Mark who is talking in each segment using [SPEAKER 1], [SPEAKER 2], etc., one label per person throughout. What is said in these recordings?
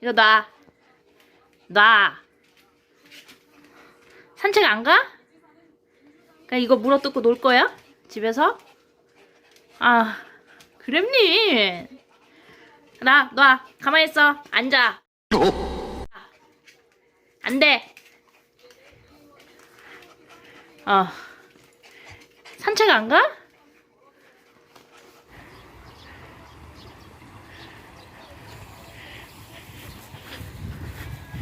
[SPEAKER 1] 이거 놔. 놔. 산책 안 가? 그냥 이거 물어 뜯고 놀 거야? 집에서? 아, 그램님. 나, 놔. 가만히 있어. 앉아. 안 돼. 어. 산책 안 가?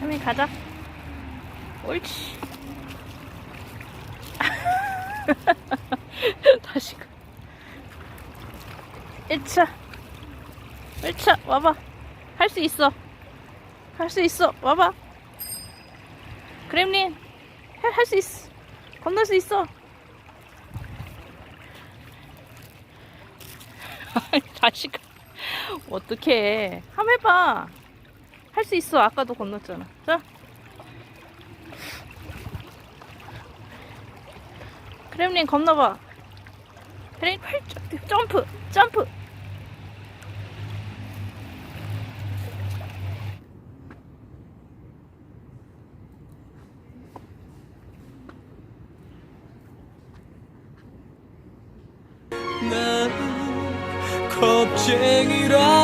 [SPEAKER 1] 현미 가자. 옳지. 다시 가. 1차 1차 와봐. 할 수 있어. 할 수 있어. 와봐. 그램린. 할 수 있어. 건널 수 있어. 다시 가. 어떡해. 한번 해봐. 할 수 있어. 아까도 건넜잖아. 자. 크렘린 건너봐. 크렘린 활짝 점프, 점프. 크렘린.